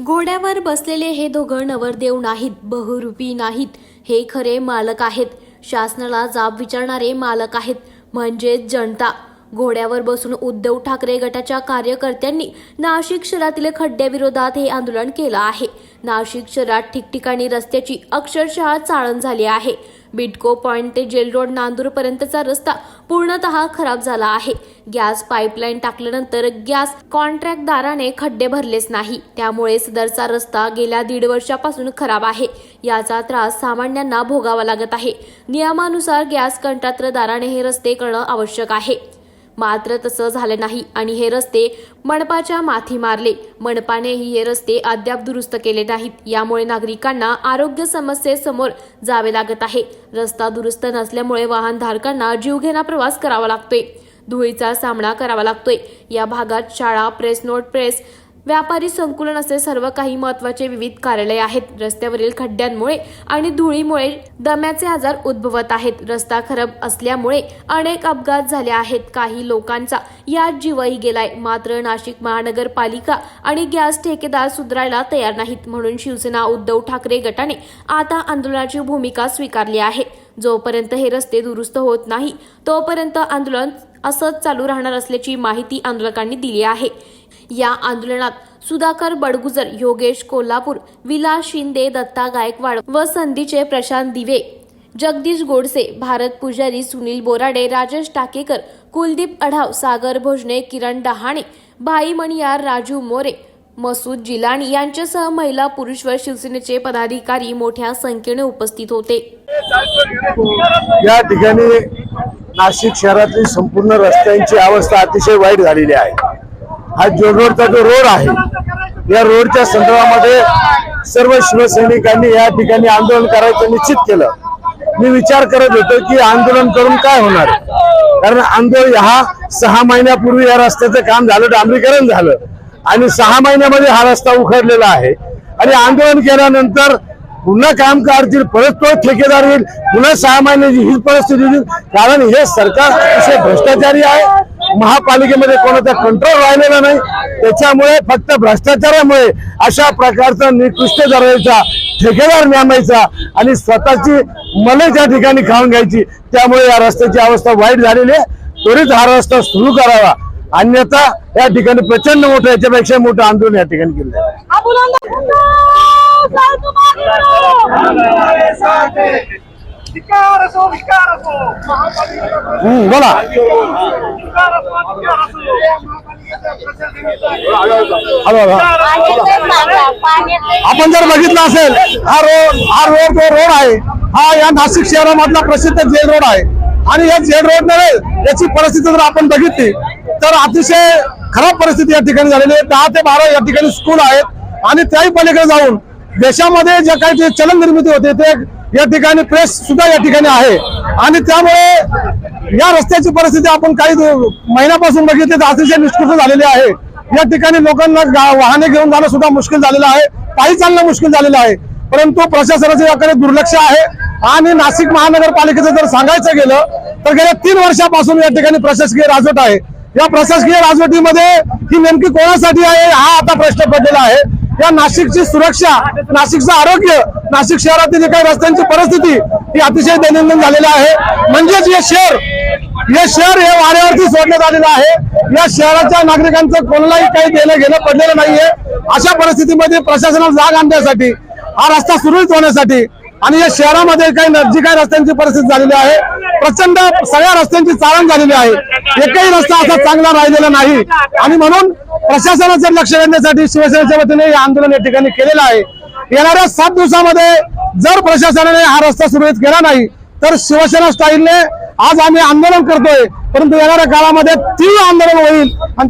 घोड्यावर बसलेले हे दोघं नवरदेव नाहीत बहुरूपी नाहीत. हे खरे मालक आहेत. शासनाला जाब विचारणारे मालक आहेत. म्हणजेच जनता. घोड्यावर बसून उद्धव ठाकरे गटाच्या कार्यकर्त्यांनी नाशिक शहरातील खड्ड्याविरोधात हे आंदोलन केलं आहे. नाशिक शहरात ठिकठिकाणी रस्त्याची अक्षरशः चाळण झाली आहे. बिटको पॉइंट ते जेल रोड नांदूरपर्यंतचा रस्ता पूर्णतः खराब झाला आहे. गॅस पाईपलाईन टाकल्यानंतर गॅस कॉन्ट्रॅक्टदाराने खड्डे भरलेच नाही. त्यामुळे सदरचा रस्ता गेल्या दीड वर्षापासून खराब आहे. याचा त्रास सामान्यांना भोगावा लागत आहे. नियमानुसार गॅस कंत्राटदाराने हे रस्ते करणं आवश्यक आहे. मात्र तसं झालं नाही आणि हे रस्ते मनपाच्या माथी मारले. मनपानेही हे रस्ते अद्याप दुरुस्त केले नाहीत. यामुळे नागरिकांना आरोग्य समस्येसमोर जावे लागत आहे. रस्ता दुरुस्त नसल्यामुळे वाहनधारकांना जीवघेणा प्रवास करावा लागतोय. धुळीचा सामना करावा लागतोय. या भागात शाळा प्रेस नोट प्रेस व्यापारी संकुलन असे सर्व काही महत्त्वाचे विविध कार्यालय आहेत. रस्त्यावरील खड्ड्यांमुळे आणि धुळीमुळे दम्याचे आजार उद्भवत आहेत. रस्ता खराब असल्यामुळे अनेक अपघात झाले आहेत. काही लोकांचा यात जीवही गेलाय. मात्र नाशिक महानगरपालिका आणि गॅस ठेकेदार सुधारायला तयार नाहीत. म्हणून शिवसेना उद्धव ठाकरे गटाने आता आंदोलनाची भूमिका स्वीकारली आहे. जोपर्यंत हे रस्ते दुरुस्त होत नाही तोपर्यंत आंदोलन असंच चालू राहणार असल्याची माहिती आंदोलकांनी दिली आहे. या आंदोलनात सुधाकर बडगुजर योगेश कोल्हापूर विलास शिंदे दत्ता गायकवाड व संधीचे प्रशांत दिवे जगदीश गोडसे भारत पुजारी सुनील बोराडे राजेश टाकेकर कुलदीप अढाव सागर भोजने किरण डहाणे भाई मणियार राजू मोरे मसूद जिलान यांच्यासह महिला पुरुष व शिवसेनेचे पदाधिकारी मोठ्या संख्येने उपस्थित होते. या ठिकाणी नाशिक शहरातली संपूर्ण रस्त्यांची अवस्था अतिशय वाईट झालेली आहे. हा जोडरोडचा जो रोड आहे या रोडच्या संदर्भामध्ये सर्व शिवसैनिकांनी या ठिकाणी आंदोलन करायचं निश्चित केलं. मी विचार करत होतो की आंदोलन करून काय होणार? कारण आंदोलन हा सहा महिन्यापूर्वी या रस्त्याचं काम झालं डांबरीकरण झालं. आणि सहा महिन्यामध्ये हा रस्ता उखडलेला आहे. आणि आंदोलन केल्यानंतर पुन्हा काम काढतील परत तो ठेकेदार येईल पुन्हा सहा महिन्याची हीच परिस्थिती होईल कारण हे सरकार असे भ्रष्टाचारी आहे. महापालिकेमध्ये कोणाचा कंट्रोल राहिलेला नाही. त्याच्यामुळे फक्त भ्रष्टाचारामुळे अशा प्रकारचा निकृष्ट दर्जाचा ठेकेदार नेमायचा आणि स्वतःची मले त्या ठिकाणी खाऊन घ्यायची त्यामुळे या रस्त्याची अवस्था वाईट झालेली आहे. त्वरित हा रस्ता सुरू करावा. अन्यथा या ठिकाणी प्रचंड मोठं याच्यापेक्षा मोठं आंदोलन या ठिकाणी केलं बोला. आपण जर बघितलं असेल हा रोड हा रोड जो रोड आहे हा या नाशिक शहरामधला प्रसिद्ध जेल रोड आहे. आणि या जेल रोड नव्हे याची परिस्थिती जर आपण बघितली तर अतिशय खराब परिस्थिती या ठिकाणी झालेली आहे. दहा ते बारा या ठिकाणी स्कूल आहेत आणि त्याही पलीकडे जाऊन देशामध्ये जे काही ते चलन निर्मिती होते ते या ठिकाणी प्रेस सुद्धा या ठिकाणी आहे. आणि त्यामुळे या रस्त्याची परिस्थिती आपण काही महिन्यापासून बघितली तर अतिशय निष्कृष्ट झालेली आहे. या ठिकाणी लोकांना गा- वाहने घेऊन जाणं सुद्धा मुश्किल झालेलं आहे. पायी चालणं मुश्किल झालेलं आहे. परंतु प्रशासनाचे याकडे दुर्लक्ष आहे. आणि नाशिक महानगरपालिकेचं जर सांगायचं गेलं तर गेल्या तीन वर्षापासून या ठिकाणी प्रशासकीय राजवट आहे. या प्रशासकीय राजवटीमध्ये ही नेमकी कोणासाठी आहे हा आता प्रश्न पडलेला आहे. या नाशिकची सुरक्षा नाशिकचं आरोग्य नाशिक शहरातील जे काही रस्त्यांची परिस्थिती ही अतिशय दैनंदिन झालेली आहे. म्हणजेच हे शहर हे शहर हे वाऱ्यावरती सोडण्यात आलेलं आहे. या शहराच्या नागरिकांचं कोणालाही काही देणं घेणं पडलेलं नाहीये. अशा परिस्थितीमध्ये प्रशासनाला जाग आणण्यासाठी हा रस्ता सुरळीत होण्यासाठी आणि या शहरामध्ये काही जी काही रस्त्यांची परिस्थिती झालेली आहे. प्रचंड सगळ्या रस्त्यांची चाळण झालेली आहे. एकही रस्ता असा चांगला राहिलेला नाही. आणि म्हणून प्रशासनाचं लक्ष देण्यासाठी शिवसेनेच्या वतीने हे आंदोलन या ठिकाणी केलेलं आहे. येणाऱ्या सात दिवसामध्ये जर प्रशासनाने हा रस्ता सुरळीत केला नाही तर शिवसेना स्टाईलने आज आम्ही आंदोलन करतोय. परंतु येणाऱ्या काळामध्ये तीव्र आंदोलन होईल आणि